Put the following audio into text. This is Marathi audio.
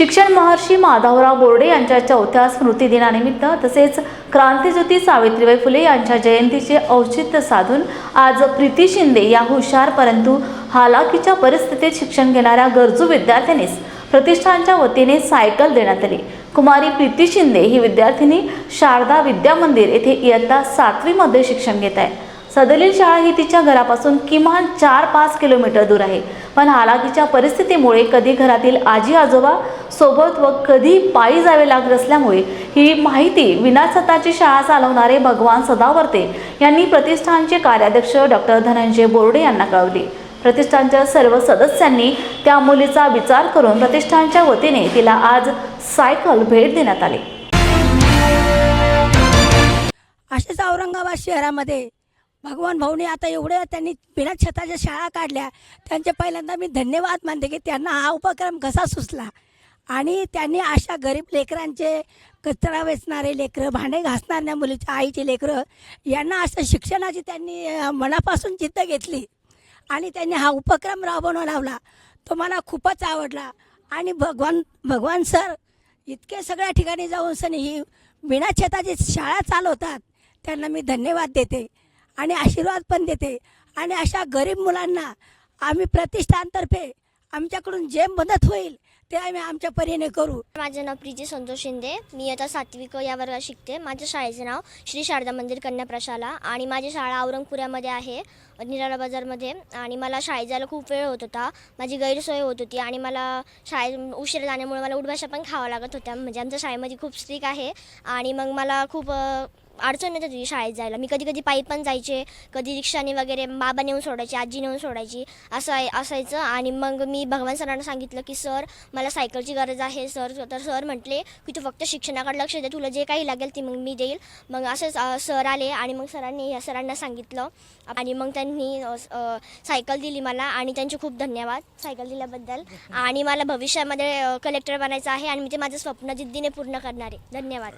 शिक्षण महर्षी माधवराव बोर्डे यांच्या चौथ्या स्मृती दिनानिमित्त तसेच क्रांतीज्योती सावित्रीबाई फुले यांच्या जयंतीचे औचित्य साधून आज प्रीती शिंदे या हुशार परंतु हालाकीच्या परिस्थितीत शिक्षण घेणाऱ्या गरजू विद्यार्थ्यांनीच प्रतिष्ठानच्या वतीने सायकल देण्यात आली. कुमारी प्रीती शिंदे ही विद्यार्थिनी शारदा विद्या मंदिर येथे इयत्ता सातवीमध्ये शिक्षण घेत आहे. सदलील शाळा ही तिच्या घरापासून किमान चार पाच किलोमीटर दूर आहे. पण हालाकीच्या परिस्थितीमुळे कधी घरातील आजी आजोबा सोबत व कधी पायी जावे लागत असल्यामुळे ही माहिती विनासताची शाळा चालवणारे भगवान सदावर्ते यांनी प्रतिष्ठानचे कार्याध्यक्ष डॉक्टर धनंजय बोर्डे यांना कळवली. प्रतिष्ठानच्या सर्व सदस्यांनी त्या मुलीचा विचार करून प्रतिष्ठानच्या वतीने तिला आज सायकल भेट देण्यात आली. असेच औरंगाबाद शहरामध्ये भगवान भाऊने आता एवढ्या त्यांनी बिना छताच्या शाळा काढल्या. त्यांचे पहिल्यांदा मी धन्यवाद मानते की त्यांना हा उपक्रम कसा सुचला. आणि त्यांनी अशा गरीब लेकरांचे कचरा वेचणारे लेकरं भांडे घासणाऱ्या मुलीच्या आईचे लेकरं यांना असं शिक्षणाची त्यांनी मनापासून जिद्द घेतली. आणि त्यांनी हा उपक्रम राबवणं लावला. तो मला खूपच आवडला. आणि भगवान भगवान सर इतके सगळ्या ठिकाणी जाऊन सनी ही बिना शाळा चालवतात त्यांना मी धन्यवाद देते आणि आशीर्वाद पण देते. आणि अशा गरीब मुलांना आम्ही प्रतिष्ठानतर्फे आमच्याकडून जे मदत होईल ते आम्ही आमच्या परीने करू. माझं नाव प्रीती संतोष शिंदे. मी आता सात्विक या वर्गात शिकते. माझ्या शाळेचे नाव श्री शारदा मंदिर कन्या प्रशाला आणि माझी शाळा औरंगपुऱ्यामध्ये आहे निराळा बाजारमध्ये. आणि मला शाळेत जायला खूप वेळ होत होता. माझी गैरसोय होत होती आणि मला शाळेत उशीर जाण्यामुळे मला उठभाषा पण खावा लागत होत्या. म्हणजे आमच्या शाळेमध्ये खूप स्ट्रिक आहे. आणि मग मला खूप अडचण येत होती शाळेत जायला. मी कधी कधी पायी पण जायचे. कधी रिक्षाने वगैरे बाबा नेऊन सोडायची आजी नेऊन सोडायची. असं आहे असायचं आणि मग मी भगवान सरांना सांगितलं की सर मला सायकलची गरज आहे सर. तर सर म्हटले की तू फक्त शिक्षणाकडे लक्ष दे. तुला जे काही लागेल ते मग मी देईल. मग असंच सर आले आणि मग सरांनी या सरांना सांगितलं. आणि मग त्यांनी सायकल दिली मला आणि त्यांचे खूप धन्यवाद सायकल दिल्याबद्दल. आणि मला भविष्यामध्ये कलेक्टर बनायचं आहे आणि मी ते माझं स्वप्न जिद्दीने पूर्ण करणार आहे. धन्यवाद.